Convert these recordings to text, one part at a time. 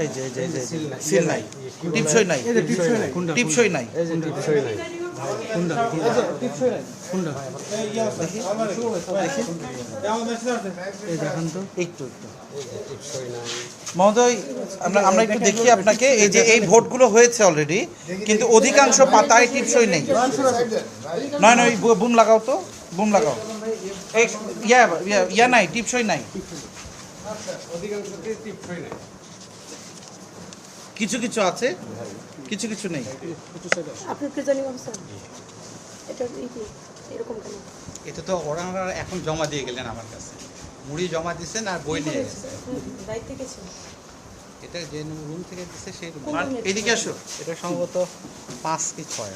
এই যে এই যে সিল নাই টিপসই নাই টিপসই নাই মহোদয় আমরা আমরা একটু দেখি আপনাকে এই যে এই ভোটগুলো হয়েছে অলরেডি কিন্তু অধিকাংশ পাতায় টিপসই নেই নয় নয় বুম লাগাও তো বুম লাগাও ইয়া ইয়া- ইয়া নাই টিপসই নাই কিছু কিছু আছে কিছু কিছু নেই। এটা এই কি এরকম কেন? এটা তো ওনারা এখন জমা দিয়ে গেলেন আমার কাছে। মুড়ি জমা দিচ্ছেন আর বই নিয়ে গেছে এটা যে রুম থেকে দিচ্ছে সেই আর এদিকে আসো। এটা সম্ভবত পাঁচ কি ছয়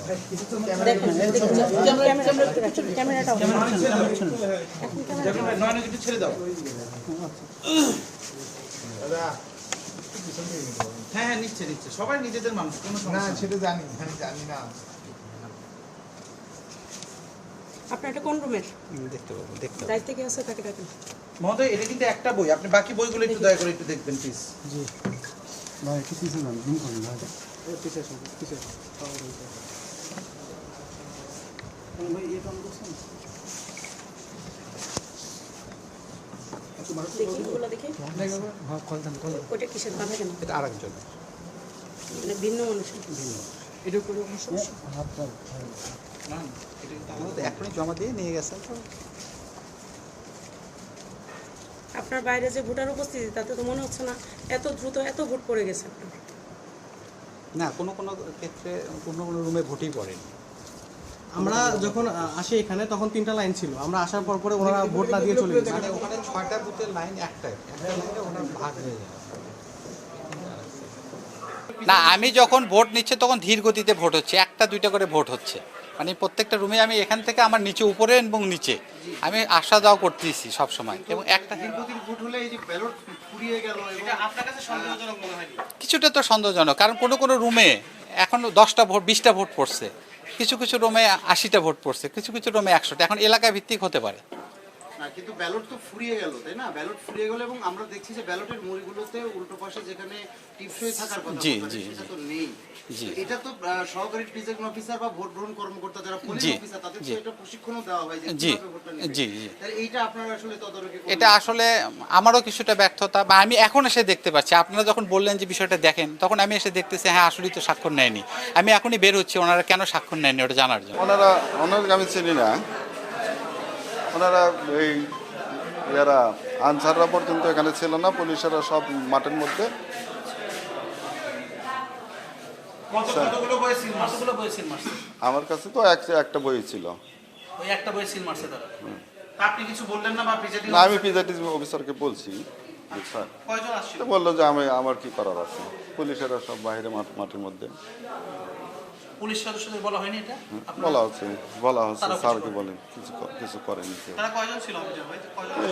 ছেড়ে দাও। হ্যাঁ হ্যাঁ নিচ্ছে নিচ্ছে। সবাই নিজেদের মানুষ কোনো না সমস্যা নেই। সেটা জানি আমি জানি না। আপনার এটা কোন রুমের? দেখতে পাবো দেখতে দায়িত্বে কে আছে? তাকে ডাকেন। মহোদয় এটা কিন্তু একটা বই। আপনি বাকি বইগুলো একটু দয়া করে একটু দেখবেন প্লিজ দেখি ওগুলো দেখি। ওটা কিসের বাধা কেন এটা আরেকজন। মানে ভিন্ন মানুষের? আমাদের এখনই জমা দিয়ে নিয়ে আপনার বাইরে যে ভোটার উপস্থিতি তাতে তো মনে হচ্ছে না এত দ্রুত এত ভোট পড়ে গেছে আপনার। না কোনো কোনো ক্ষেত্রে কোনো কোনো রুমে ভোটই পড়েনি। আমরা যখন আসি এখানে তখন তিনটা লাইন ছিল। আমরা আসার পর পরে ওনারা ভোট না দিয়ে চলে গেছে। মানে ওখানে ছয়টা বুথের লাইন একটাই একটা লাইনে ওনার ভাগ হয়ে যায়। না আমি যখন ভোট নিচ্ছে তখন ধীর গতিতে ভোট হচ্ছে। একটা দুইটা করে ভোট হচ্ছে। মানে প্রত্যেকটা রুমে আমি এখান থেকে আমার নিচে উপরে এবং নিচে। আমি আসা যাওয়া করতেছি সব সময় এবং একটা দীর্ঘদিন ভোট হলে এই যে ব্যালট ফুরিয়ে গেল এটা আপনার কাছে সন্দেহজনক মনে হয়নি কিছুটা তো সন্দেহজনক কারণ কোনো কোনো রুমে এখন দশটা ভোট বিশটা ভোট পড়ছে। কিছু কিছু রুমে আশিটা ভোট পড়ছে, কিছু কিছু রুমে একশোটা। এখন এলাকা ভিত্তিক হতে পারে। না কিন্তু ব্যালট তো ফুরিয়ে গেল তাই না? ব্যালট ফুরিয়ে গেল এবং আমরা দেখছি যে ব্যালটের মুড়িগুলোতে উল্টো পাশে যেখানে টিপসই থাকার কথা জি, জি, সেটা তো নেই। জি। এটা তো সহকারী প্রিজাইডিং অফিসার বা ভোট গ্রহণ কর্মকর্তা যারা পোলিং জি, অফিসার তাদের তো এটা প্রশিক্ষণও দেওয়া হয় যে জি, কীভাবে ভোটটা নেবে। জি, জি। তাহলে এইটা আপনারা আসলে তদারকি। এটা আসলে আমারও কিছুটা ব্যর্থতা বা আমি এখন এসে দেখতে পাচ্ছি। আপনারা যখন বললেন যে বিষয়টা দেখেন তখন আমি এসে দেখতেছি হ্যাঁ আসলেই তো স্বাক্ষর নেয়নি। আমি এখনই বের হচ্ছি ওনারা কেন স্বাক্ষর নেয়নি ওটা জানার জন্য। ওনারা ওনাদেরকে আমি চিনি না। ওনারা এই এরা আনসাররা পর্যন্ত এখানে ছিল না পুলিশেরা সব মাঠের মধ্যে। আমার কাছে তো এক একটা বই ছিল। আমি পিজাটি অফিসারকে বলছি। তো বলল যে আমি আমার কি করার আছে? পুলিশেরা সব বাইরে মাঠ মাঠের মধ্যে। পুলিশ সদস্যদের বলা হয়নি এটা? বলা হচ্ছে বলা হচ্ছে স্যারকে বলেন কিছু কিছু করেনি তারা কয়জন ছিল কয়জন?